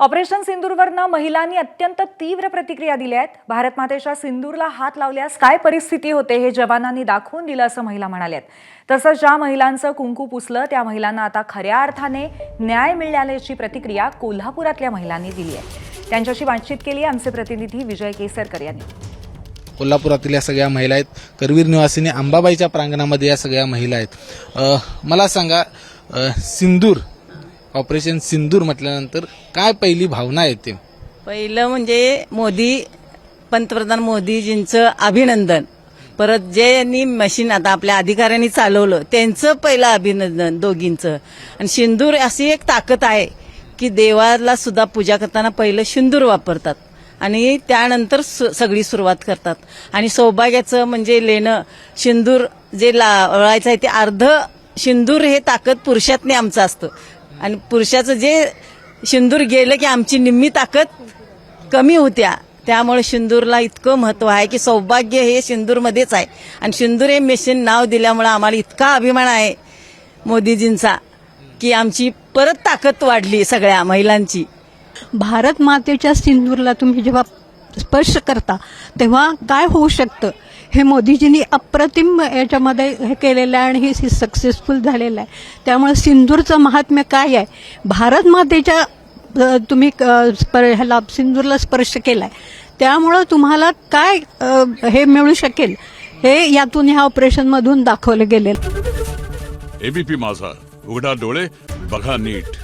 Operation सिंदूरवरनं महिलांनी अत्यंत तीव्र प्रतिक्रिया दिल्या आहेत. भारत मातेच्या सिंदूरला हात लावल्यास काय परिस्थिती होते हे जवानांनी दाखवून दिलं असं महिला म्हणाल्यात. तसंच ज्या महिलांचं कुंकू पुसलं त्या महिलांना आता खऱ्या अर्थाने न्याय मिळाल्याची प्रतिक्रिया कोल्हापुरातल्या महिलांनी दिली आहे. त्यांच्याशी बातचीत केली आमचे प्रतिनिधी विजय केसरकर यांनी. कोल्हापुरातील या सगळ्या महिला आहेत. करवीर निवासिनी अंबाबाईच्या प्रांगणामध्ये या सगळ्या महिला आहेत. मला सांगा सिंदूर ऑपरेशन सिंदूर म्हटल्यानंतर काय पहिली भावना येते? पहिलं म्हणजे मोदी पंतप्रधान मोदीजींचं अभिनंदन. परत जे यांनी मशीन आता आपल्या अधिकाऱ्यांनी चालवलं त्यांचं पहिलं अभिनंदन दोघींचं. आणि सिंदूर अशी एक ताकद आहे की देवाला सुद्धा पूजा करताना पहिलं सिंदूर वापरतात. आणि त्यानंतर सगळी सुरुवात करतात. आणि सौभाग्याचं म्हणजे लेणं सिंदूर जे लावायचं आहे ते अर्ध सिंदूर हे ताकद पुरुषातने आमचं असतं. आणि पुरुषाचं जे सिंदूर गेलं की आमची निम्मी ताकद कमी होत्या. त्यामुळे सिंदूरला इतकं महत्त्व आहे की सौभाग्य हे सिंदूरमध्येच आहे. आणि सिंदूर हे मिशन नाव दिल्यामुळे आम्हाला इतका अभिमान आहे मोदीजींचा की आमची परत ताकद वाढली सगळ्या महिलांची. भारत मातेच्या सिंदूरला तुम्ही जेव्हा स्पर्श करता तेव्हा काय होऊ शकतं? हे मोदीजींनी अप्रतिम याच्यामध्ये हे केलेलं आहे आणि हे सक्सेसफुल झालेलं आहे. त्यामुळे सिंदूरचं महात्म्य काय आहे? भारत मातेच्या तुम्ही ह्याला सिंदूरला स्पर्श केलाय. त्यामुळं तुम्हाला काय हे मिळू शकेल? हे यातून ह्या ऑपरेशनमधून दाखवलं गेलेलं. एबीपी माझा. उघडा डोळे बघा नीट.